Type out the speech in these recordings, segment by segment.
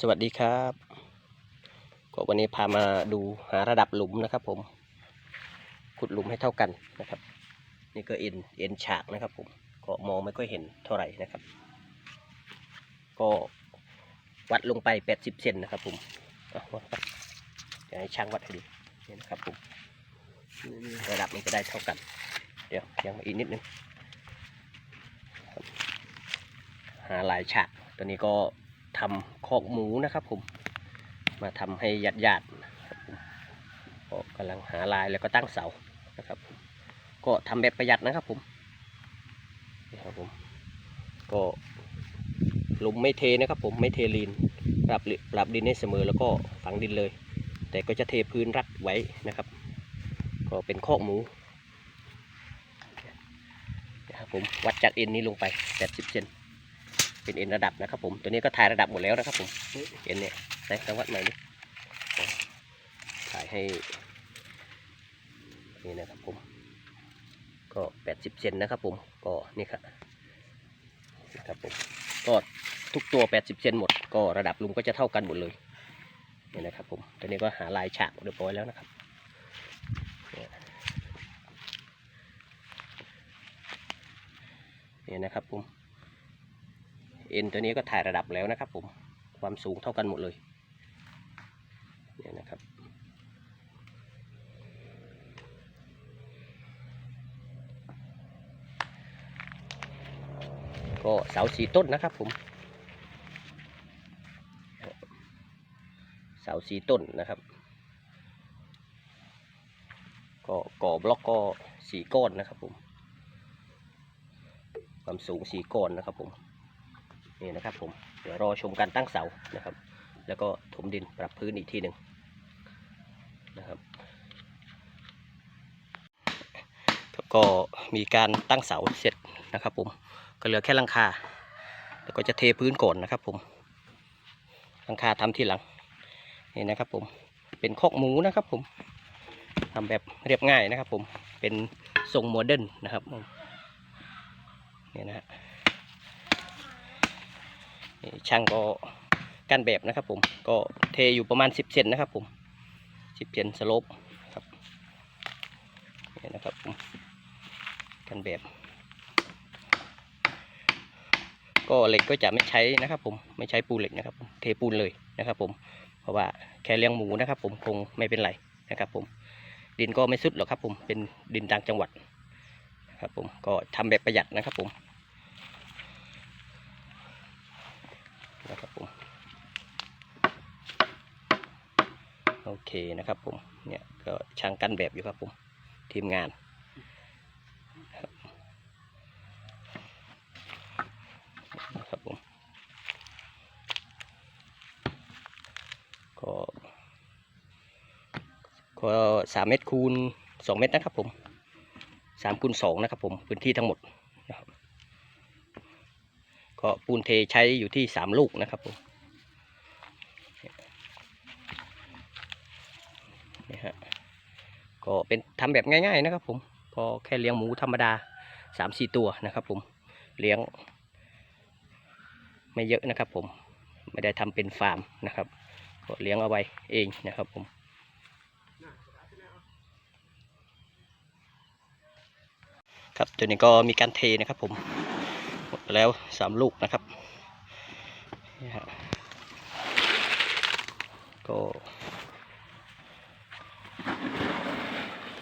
สวัสดีครับ ก็วันนี้พามาดูหาระดับหลุมนะครับผม ขุดหลุมให้เท่ากันนะครับ นี่ก็เอ็นเอ็นฉากนะครับผมก็มองไม่ค่อยเห็นเท่าไหร่นะครับ ก็วัดลงไป 80 เซนนะครับผมอะวัดไปเดี๋ยวให้ช่างวัดให้ดูนี่นะครับผมระดับมันจะได้เท่ากัน เดี๋ยวยังอีกนิดนึงหาลายฉากตัวนี้ก็ ทำคอกหมูนะครับผม มาทำให้ญาติญาติๆครับผมก็กำลังหาลายแล้วก็ตั้งเสานะครับ ก็ทำแบบประหยัดนะครับผมนี่ครับผมก็หลุมไม่เทนะครับผมไม่เทลีนปรับปรับดินให้เสมอแล้วก็ฝังดินเลย แต่ก็จะเทพื้นรัดไว้นะครับ ก็เป็นคอกหมูนะครับผมวัดจากเอ็นนี้ลงไป 80เซน เป็นเอ็นระดับนะครับผม ตัวนี้ก็ถ่ายระดับหมดแล้วนะครับผม เอ็นเนี่ยใส่จังวัดใหม่นี่ถ่ายให้ นี่นะครับผม ก็80เซนนะครับผม ก็นี่ครับนะครับผม ก็ทุกตัว80เซนหมด ก็ระดับลุมก็จะเท่ากันหมดเลย นี่นะครับผม ตัวนี้ก็หาลายฉากเรียบร้อยแล้วนะครับนี่นะครับผม เอ็นตัวนี้ก็ถ่ายระดับแล้วนะครับ ผมความสูงเท่ากันหมดเลยเนี่ยนะครับก็เสาสีต้นนะครับผมเสาสีต้นนะครับ ก็ก่อบล็อกก็สีก้อนนะครับผมความสูงสีก้อนนะครับผม นี่นะครับผมเดี๋ยวรอชมการตั้งเสานะครับ แล้วก็ถมดินปรับพื้นอีกทีหนึ่งนะครับก็มีการตั้งเสาเสร็จนะครับผมก็เหลือแค่ลังคา แล้วก็จะเทพื้นก่อนนะครับผมลังคาทำทีหลังนี่นะครับผมเป็นคอกหมูนะครับผมทำแบบเรียบง่ายนะครับผมเป็นทรงโมเดิร์นนะครับผมนี่นะฮะนี่ ช่างก็กันแบบนะครับผมก็เทอยู่ประมาณ 10เซนนะครับผม10เซนสลปครับนี่นะครับผมกันแบบ ก็เหล็กก็จะไม่ใช้นะครับ ผมไม่ใช้ปูเหล็กนะครับผมเทปูนเลยนะครับ ผมเพราะว่าแค่เลี้ยงหมูนะครับ ผมคงไม่เป็นไรนะครับ ผมดินก็ไม่สุดหรอกครับ ผมเป็นดินต่างจังหวัดครับผมก็ทำแบบประหยัดนะครับ ผมนะครับผม โอเคนะครับผมเนี่ยก็ช่างกั้นแบบอยู่ครับผมทีมงานนะครับผมก็ก็สามเมตรคูณสองเมตรนะครับผมสามคูณสองนะครับผมพื้นที่ทั้งหมดนะครับก็ปูนเทใช้อยู่ที่สามลูกนะครับผมนี่ฮะ ก็เป็นทำแบบง่าย ๆ นะครับผมพอแค่เลี้ยงหมูธรรมดาสามสี่ตัวนะครับผมเลี้ยง ไม่เยอะนะครับผมไม่ได้ทำเป็นฟาร์มนะครับก็เลี้ยงเอาไว้เองนะครับผมครับตัวนี้ก็มีการเทนะครับผมหมดแล้วสามลูกนะครับก็นี่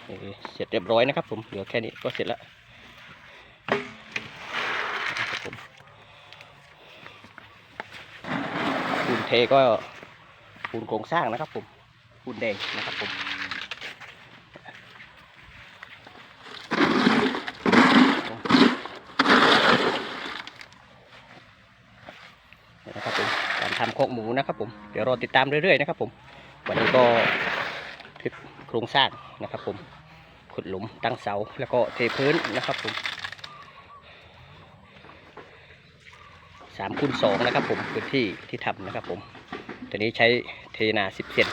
เสร็จเรียบร้อยนะครับผมเหลือแค่นี้ก็เสร็จแล้วครับผมปูนเทก็ปูนโครงสร้างนะครับผมปูนแดงนะครับผมนี่นะครับผมการทำโคกหมูนะครับผมเดี๋ยวรอติดตามเรื่อยๆนะครับผมวันนี้ก็คลิปโครงสร้างนะครับผม ขุดหลุมตั้งเสาแล้วก็เทพื้นนะครับผมสามคูณสองนะครับผมพื้นที่ที่ทำนะครับผมตัวนี้ใช้เทนาสิบเซน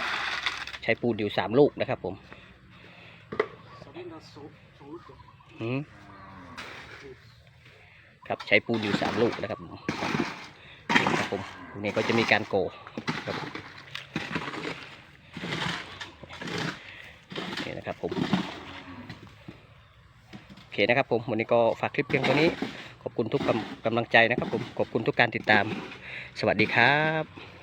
ใช้ปูนอยู่สามลูกนะครับผมครับใช้ปูนอยู่สามลูกนะครับผมนี่ครับผมตรงนี้ก็จะมีการโกครับนี่นะครับผม นะครับผมวันนี้ก็ฝากคลิปเพียงตัวนี้ ขอบคุณทุกกำกำลังใจนะครับผมขอบคุณทุกการติดตาม สวัสดีครับ